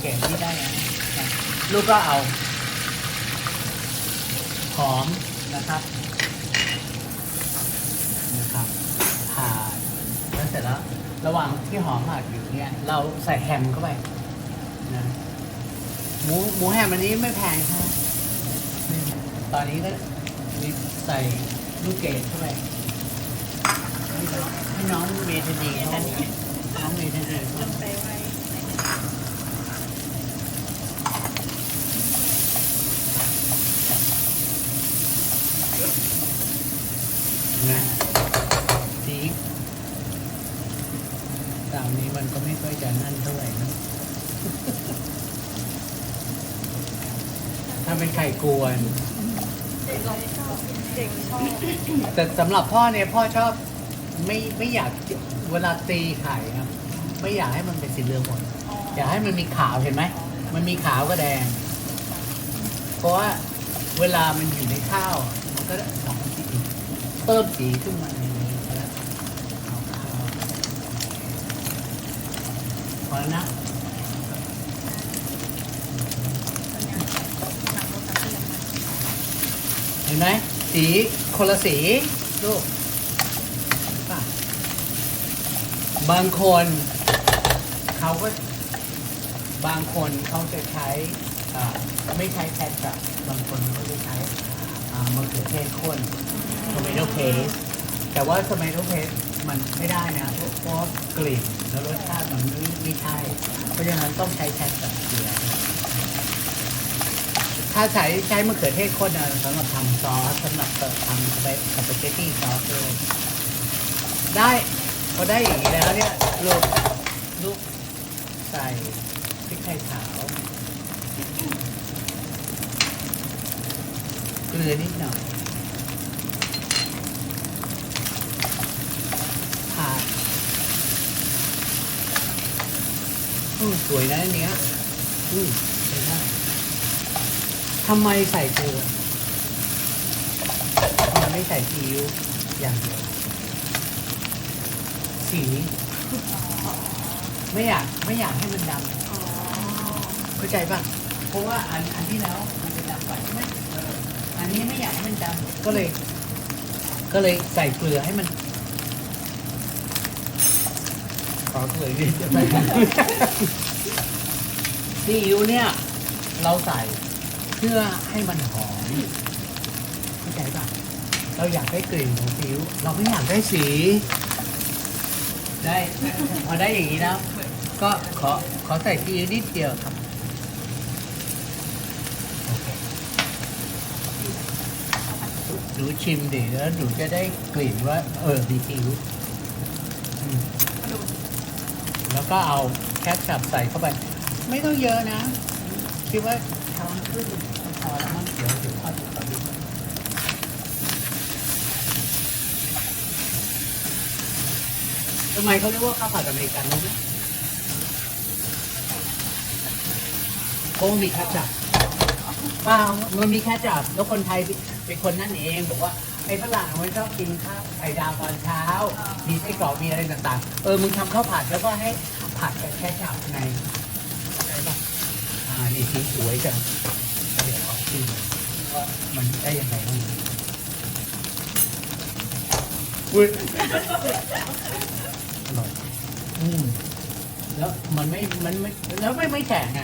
เคนี่ได้นะลูกก็เอาหอมนะครับนะครับผ่าแล้วเสร็จแล้ว ระหว่างที่หอมผัดอยู่เนี่ยเราใส่แฮมเข้าไปนะหมูหมูแฮมอันนี้ไม่แพงใช่ไหมไม่แพงตอนนี้ก็มีใส่ลูกเกดเข้าไปให้น้องให้น้องเมทนีเขาน้องเมทานีเขาไป นะสีตามนี้มันก็ไม่ค่อยจะนั่นเท่าไหร่นะ ถ้าเป็นไข่กวน เด็กเราชอบเด็กชอบแต่สำหรับพ่อเนี่ยพ่อชอบไม่ไม่อยากเวลาตีไข่ครับ ไม่อยากให้มันเป็นสีเหลืองหมด อยากให้มันมีขาวเห็นไหม มันมีขาวกับแดง เพราะว่าเวลามันอยู่ในข้าว มันก็สอง เพิ่มสีขึ้นมาในนี้แล้วพอแล้วนะเห็นไหมสีคนละสีลูกบางคนเขาก็บางคนเขาจะใช้ไม่ใช้แคทกับบางคนเขาจะใช้ มะเขือเทศข้น tomato paste แต่ว่า tomato paste มันไม่ได้นะเพราะกลิ่นแล้วรสชาติมันไม่ไม่ใช่ เพราะฉะนั้นต้องใช้แคทกับเกลือถ้าใช้ใช้มะเขือเทศข้นนะสำหรับทำซอสสำหรับทำสไปสปาเกตตี้ซอสเลยได้พอได้อย่างนี้แล้วเนี่ยลูกลูกใส่พริกไทยขาว ลือนิดหน่อยผักอืมสวยนะอันเนี้ยอืมใช้ได้ทำไมใส่เกลือทำไมไม่ใส่ซีอิ๊วอย่างเดียวสีไม่อยากไม่อยากให้มันดำเข้าใจป่ะ เพราะว่าอันอันที่แล้วมันจะดำกว่าใช่ไหมเอออันนี้ไม่อยากให้มันดำก็เลย ก็เลยใส่เกลือให้มันขอเกลือนิดจะไปซีอิ๊วเนี่ย เราใส่เพื่อให้มันหอมเข้าใจป่ะเราอยากได้กลิ่นของซีอิ๊วเราไม่อยากได้สี ได้พอได้อย่างนี้แล้ว ก็ขอขอใส่ซีอิ๊วนิดเดียวครับ โอเค หนูชิมดิแล้วหนูจะได้กลิ่นว่า เออมีผิวอืมแล้วก็เอาแคชชัพใส่เข้าไป ไม่ต้องเยอะนะ คิดว่าช้อนครึ่งพอแล้วมั้งเดี๋ยวเดี๋ยวทอดต่อดีทำไมเขาเรียกว่าข้าวผัดอเมริกันรู้ไหมโอ้มีแคชจับเปล่ามันมีแคชจับแล้วคนไทย เป็นคนนั่นเองบอกว่าไอ้ฝรั่งมันชอบกินข้าวไข่ดาวตอนเช้า มีไส้กรอกมีอะไรต่างๆ เออมึงทำข้าวผัดแล้วก็ให้ผัดกับแคชจับในอะไรปะอ่านี่สีสวยจังเดี๋ยวขอชิมว่ามันได้ยังไงบ้างอุ้ยอร่อยอืมแล้วมันไม่มันไม่แล้วไม่ไม่แฉะไง